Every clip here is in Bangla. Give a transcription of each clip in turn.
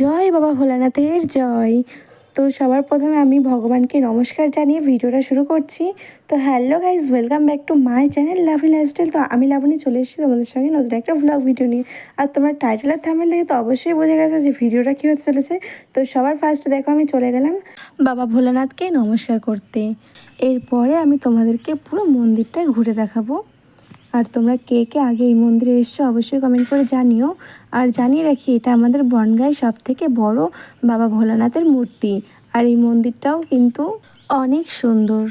জয় বাবা ভোলানাথের জয়। তো সবার প্রথমে আমি ভগবানকে নমস্কার জানিয়ে ভিডিওটা শুরু করছি। তো hello guys welcome back to my channel lovely lifestyle. তো আমি লাবণী চলে এসেছি তোমাদের সঙ্গে নতুন একটা ভ্লগ ভিডিও নিয়ে। আর তোমার টাইটেলের থামেল দেখে তো অবশ্যই বোঝা গেছে যে ভিডিওটা কী হতে চলেছে। তো সবার ফার্স্টে দেখো, আমি চলে গেলাম বাবা ভোলানাথকে নমস্কার করতে। এরপরে আমি তোমাদেরকে পুরো মন্দিরটা ঘুরে দেখাবো। আর তোমরা কে কে আগে এই মন্দিরে এসছো অবশ্যই কমেন্ট করে জানিও। আর জানিয়ে রাখি, এটা আমাদের বনগাঁয় সব থেকে বড় বাবা ভোলানাথের মূর্তি। আর এই মন্দিরটাও কিন্তু অনেক সুন্দর।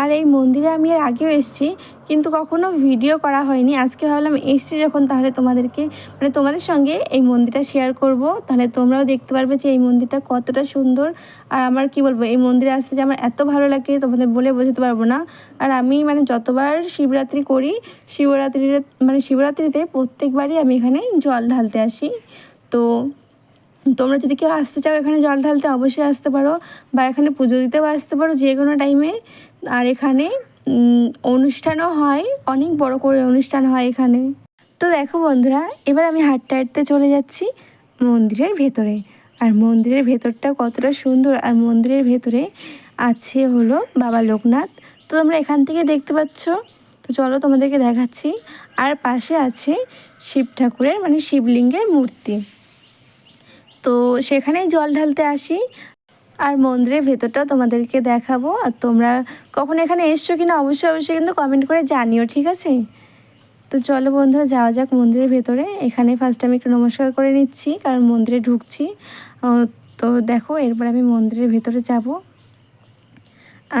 আর এই মন্দিরে আমি এর আগেও এসেছি, কিন্তু কখনো ভিডিও করা হয়নি। আজকে ভাবলাম এসছি যখন, তাহলে তোমাদেরকে মানে তোমাদের সঙ্গে এই মন্দিরটা শেয়ার করব। তাহলে তোমরাও দেখতে পারবে যে এই মন্দিরটা কতটা সুন্দর। আর আমার কি বলব, এই মন্দিরে আসতে যে আমার এত ভালো লাগে, তোমাদের বলে বোঝাতে পারব না। আর আমি মানে যতবার শিবরাত্রি করি শিবরাত্রির মানে শিবরাত্রিতে প্রত্যেকবারই আমি এখানে জল ঢালতে আসি। তো তোমরা যদি কেউ আসতে চাও এখানে জল ঢালতে অবশ্যই আসতে পারো বা এখানে পুজো দিতেও আসতে পারো যে কোনো টাইমে আর এখানে অনুষ্ঠানও হয়, অনেক বড় করে অনুষ্ঠান হয় এখানে। তো দেখো বন্ধুরা, এবার আমি হাঁটতে হাঁটতে চলে যাচ্ছি মন্দিরের ভেতরে। আর মন্দিরের ভেতরটা কতটা সুন্দর, আর মন্দিরের ভেতরে আছে হলো বাবা লোকনাথ। তো তোমরা এখান থেকে দেখতে পাচ্ছ। তো চলো তোমাদেরকে দেখাচ্ছি। আর পাশে আছে শিব ঠাকুরের মানে শিবলিঙ্গের মূর্তি। তো সেখানেই জল ঢালতে আসি। আর মন্দিরের ভেতরটাও তোমাদেরকে দেখাবো। আর তোমরা কখন এখানে এসছো কিনা অবশ্যই অবশ্যই কিন্তু কমেন্ট করে জানিও, ঠিক আছে? তো চলো বন্ধুরা, যাওয়া যাক মন্দিরের ভেতরে। এখানে ফার্স্ট আমি একটু নমস্কার করে নিচ্ছি, কারণ মন্দিরে ঢুকছি। তো দেখো, এরপর আমি মন্দিরের ভেতরে যাব।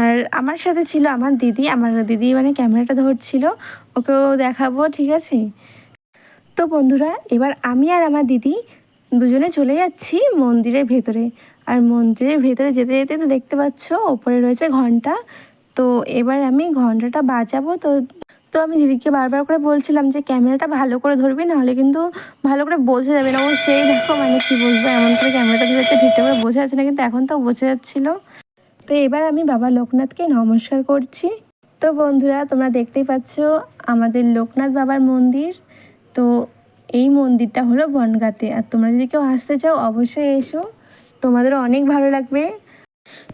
আর আমার সাথে ছিল আমার দিদি। আমার দিদি মানে ক্যামেরাটা ধরছিল, ওকেও দেখাবো, ঠিক আছে? তো বন্ধুরা, এবার আমি আর আমার দিদি দুজনে চলে যাচ্ছি মন্দিরের ভেতরে। আর মন্দিরের ভেতরে যেতে যেতে তো দেখতে পাচ্ছ, ওপরে রয়েছে ঘণ্টা। তো এবার আমি ঘন্টাটা বাজাবো। তো তো আমি দিদিকে বারবার করে বলছিলাম যে ক্যামেরাটা ভালো করে ধরবি নাহলে কিন্তু ভালো করে বোঝা যাবে না। ও সেই দেখো মানে কি বলব, এমন করে ক্যামেরাটা ধরেছে, ঠিকঠাক করে বোঝা যাচ্ছে না, কিন্তু এখন তো বোঝা যাচ্ছিল। তো এবার আমি বাবা লোকনাথকে নমস্কার করছি। তো বন্ধুরা, তোমরা দেখতেই পাচ্ছ আমাদের লোকনাথ বাবার মন্দির। তো এই মন্দিরটা হলো বনগাঁতে। আর তোমরা যদি কেউ আসতে চাও, অবশ্যই এসো। তোমাদেরও অনেক ভালো লাগবে।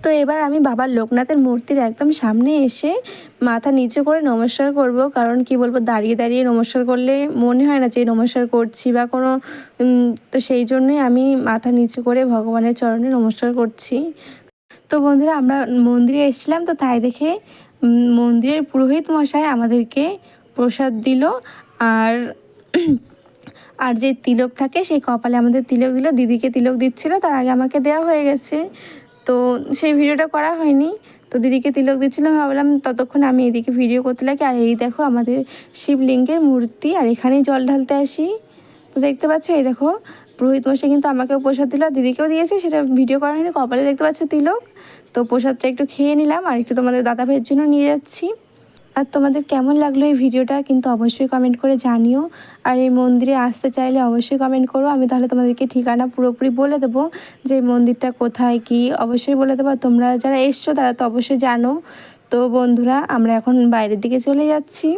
তো এবার আমি বাবার লোকনাথের মূর্তির একদম সামনে এসে মাথা নিচু করে নমস্কার করব। কারণ কি বলব, দাঁড়িয়ে দাঁড়িয়ে নমস্কার করলে মনে হয় না যে নমস্কার করছি বা কোনো তো সেই জন্যই আমি মাথা নিচু করে ভগবানের চরণে নমস্কার করছি। তো বন্ধুরা, আমরা মন্দিরে এসেছিলাম তো তাই দেখে মন্দিরের পুরোহিত মশাই আমাদেরকে প্রসাদ দিল। আর আর যে তিলক থাকে, সেই কপালে আমাদের তিলক দিল। দিদিকে তিলক দিচ্ছিল, তার আগে আমাকে দেওয়া হয়ে গেছে। তো সেই ভিডিওটা করা হয়নি। তো দিদিকে তিলক দিচ্ছিলাম, ভাবলাম ততক্ষণ আমি এদিকে ভিডিও করতে লাগি। আর এই দেখো আমাদের শিবলিঙ্গের মূর্তি, আর এখানেই জল ঢালতে আসি। তো দেখতে পাচ্ছ, এই দেখো, পুরোহিত মশাই কিন্তু আমাকেও প্রসাদ দিল দিদিকেও দিয়েছে, সেটা ভিডিও করা হয়নি, কপালে দেখতে পাচ্ছ তিলক। তো প্রসাদটা একটু খেয়ে নিলাম, আর একটু তোমাদের দাদা ভাইয়ের জন্য নিয়ে যাচ্ছি। আর তোমাদের কেমন লাগল এই ভিডিওটা কিন্তু অবশ্যই কমেন্ট করে জানিও। আর এই মন্দিরে আসতে চাইলে অবশ্যই কমেন্ট করো। আমি তাহলে তোমাদেরকে ঠিকানা পুরোপুরি বলে দেবো যে মন্দিরটা কোথায়, কি। অবশ্যই বলে দেবো। তোমরা যারা এসছো, তারা তো অবশ্যই জানো। তো বন্ধুরা, আমরা এখন বাইরের দিকে চলে যাচ্ছি।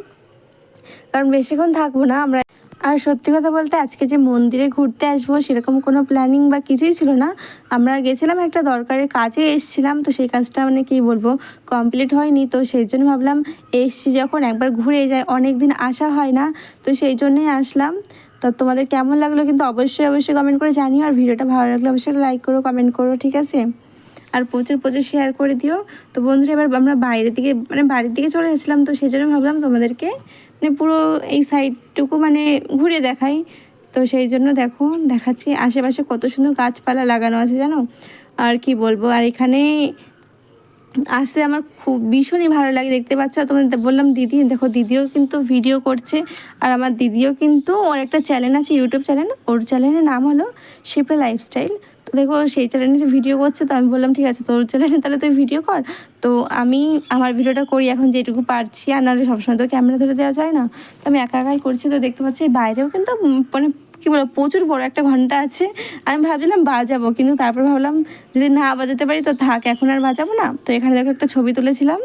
কারণ বেশিক্ষণ থাকব না, আমরা আর সত্যি কথা বলতে আজকে যে মন্দিরে ঘুরতে আসব সেরকম কোনো প্ল্যানিং বা কিছুই ছিল না। আমরা গেছিলাম একটা দরকারের কাজে এসেছিলাম, তো সেই কাজটা মানে কি বলব কমপ্লিট হয়নি। তো সেই জন্য ভাবলাম এসছি যখন একবার ঘুরে যায় অনেক দিন আসা হয় না, তো সেই জন্যই আসলাম। তো তোমাদের কেমন লাগল কিন্তু অবশ্যই অবশ্যই কমেন্ট করে জানিও। আর ভিডিওটা ভালো লাগলে অবশ্যই লাইক করো কমেন্ট করো, ঠিক আছে? আর প্রচুর প্রচুর শেয়ার করে দিও। তো বন্ধুরা, এবার আমরা বাইরের দিকে মানে বাড়ির দিকে চলে যাচ্ছিলাম, তো সেই জন্য ভাবলাম তোমাদেরকে মানে পুরো এই সাইডটুকু মানে ঘুরে দেখাই। তো সেই জন্য দেখো, দেখাচ্ছি আশেপাশে কত সুন্দর গাছপালা লাগানো আছে জানো? আর কি বলব, আর এখানে আসতে আমার খুব ভীষণই ভালো লাগে, দেখতে পাচ্ছ? তোমাদের বললাম দিদি, দেখো দিদিও কিন্তু ভিডিও করছে, আর আমার দিদিও কিন্তু ওর একটা চ্যানেল আছে ইউটিউব চ্যানেল ওর চ্যানেলের নাম হলো শিপ্রা লাইফস্টাইল তো দেখো সেই চ্যানেলে ভিডিও করছে, তো আমি বললাম, ঠিক আছে, তোর চ্যানেলে তাহলে তুই ভিডিও কর। তো আমি আমার ভিডিওটা করি এখন যেটুকু পারছি, আর নাহলে সবসময় তো ক্যামেরা ধরে দেওয়া যায় না। তো আমি একা একাই করছি, তো দেখতে পাচ্ছি বাইরেও কিন্তু মানে কী বলব, প্রচুর বড় একটা ঘণ্টা আছে। আমি ভাবছিলাম বাজাবো, কিন্তু তারপর ভাবলাম যদি না বাজাতে পারি, তো থাক, এখন আর বাজাবো না। তো এখানে দেখো একটা ছবি তুলেছিলাম,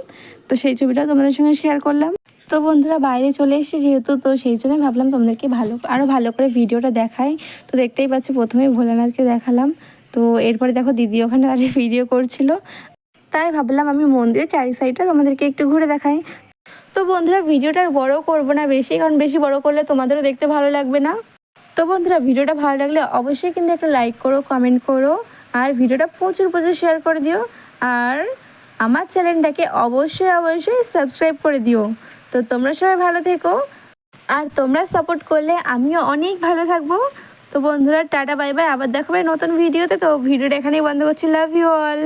তো সেই ছবিটাও তোমাদের সঙ্গে শেয়ার করলাম। তো বন্ধুরা, বাইরে চলে এসেছি যেহেতু, তো সেই জন্য ভাবলাম তোমাদেরকে ভালো আরও ভালো করে ভিডিওটা দেখাই। তো দেখতেই পাচ্ছ, প্রথমেই ভোলানাথকে দেখালাম। তো এরপরে দেখো দিদি ওখানে দাঁড়িয়ে ভিডিও করছিল। তাই ভাবলাম আমি মন্দিরের চারি সাইডটা তোমাদেরকে একটু ঘুরে দেখাই। তো বন্ধুরা ভিডিওটা বড় করব না, বেশি, কারণ বেশি বড় করলে তোমাদেরও দেখতে ভালো লাগবে না। তো বন্ধুরা ভিডিওটা ভালো লাগলে অবশ্যই কিন্তু একটা লাইক করো কমেন্ট করো, আর ভিডিওটা প্রচুর প্রচুর শেয়ার করে দিও। আর আমার চ্যানেলটাকে অবশ্যই অবশ্যই সাবস্ক্রাইব করে দিও। তো তোমরা সবাই ভালো থেকো। আর তোমরা সাপোর্ট করলে আমিও অনেক ভালো থাকব। তো বন্ধুরা, টাটা, বাই বাই। আবার দেখাবে নতুন ভিডিওতে। তো ভিডিওটা এখানেই বন্ধ করছি। Love you all